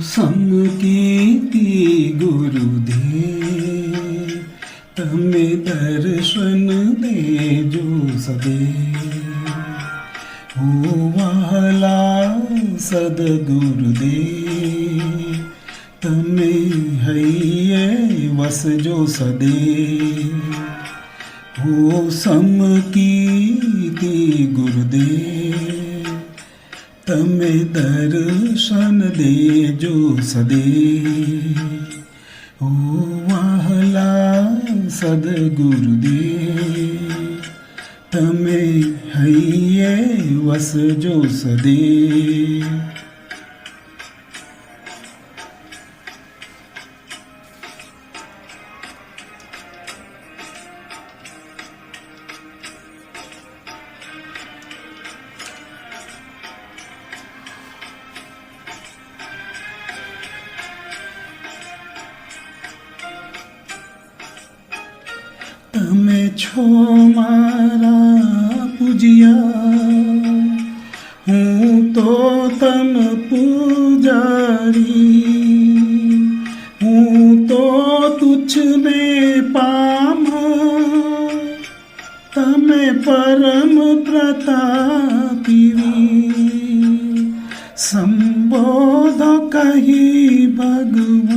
सम की गुरुदेव तमे दर्शन दे जो सदे। हो वाला सद गुरुदेव तने है ये वस जो सदे। हो सम की गुरुदे। तमे दर्शन दे जो सदे। हो वाहला सदगुरुदे। तमे है ये वस जो सदे। છો મારા પૂજ્યા હું તો તમ પૂજારી હું તો તુછને પામ તમે પરમ પ્રતાપી સંબોધો કહી ભગવાન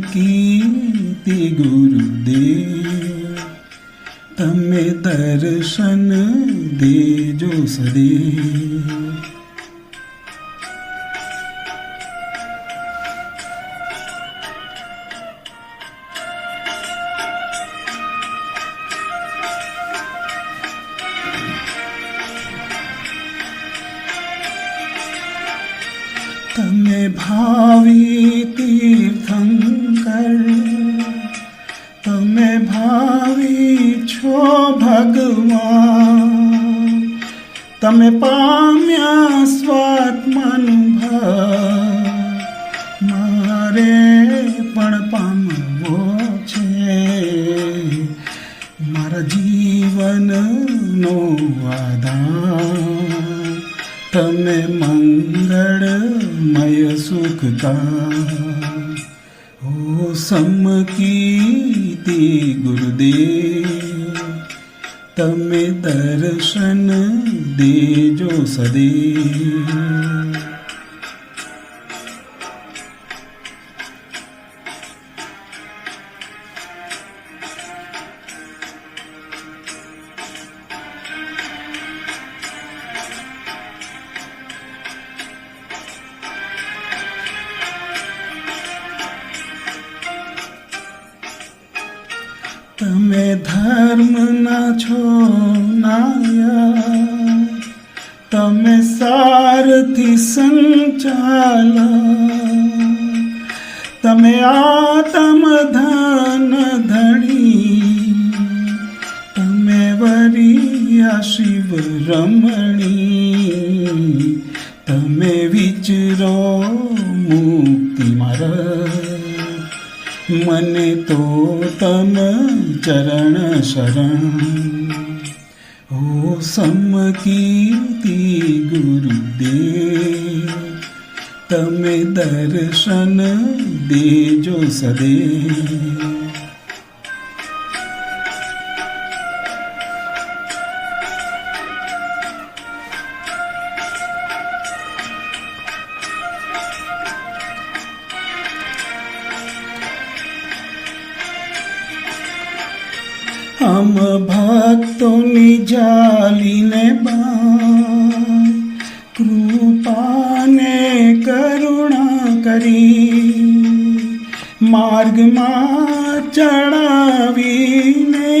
कीति गुरुदेव तमें दर्शन दे जो सदे। तमें भावी तीर्थं તીર્થંકર તમે ભાવી છો ભગવાન. તમે પામ્યા સ્વાત્માનુભવ મારે પણ પામવો છે. મારા જીવનનો આધાર. તમે મંગળમય સુખતા ओ की गुरुदेव तमें दर्शन दे जो सदे તમે ધર્મના છો નાયા તમે સારથી સંચાલ તમે આતમ ધન ધણી તમે વરિયા શિવ રમણી તમે વિચરો મુક્તિ મારા मन तो तन चरण शरण। हो सम कीर्ति गुरुदेव तमें दर्शन दे जो सदे। हम भक्तो निजालिने कृपा ने करुणा करी। मार्ग मा चढ़ावीने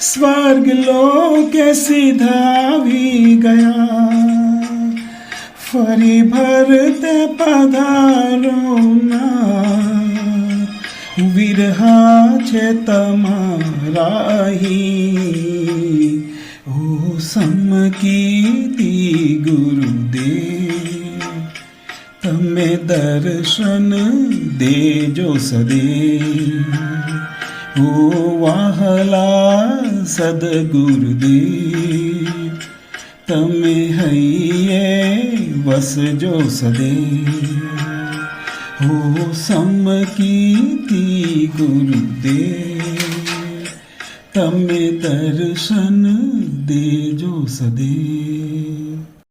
स्वर्ग लोग सीधा भी गया। फरी भरते पधारो વિરહા છે તમારાહી ઓ સમકીતી ગુરુદેવ તમે દર્શન દેજો સદે ઓ વાહલા સદગુરુદેવ તમે હૈયે વસજો સદે हो सम्मकीति गुरुदेव। तमें दर्शन दे जो सदे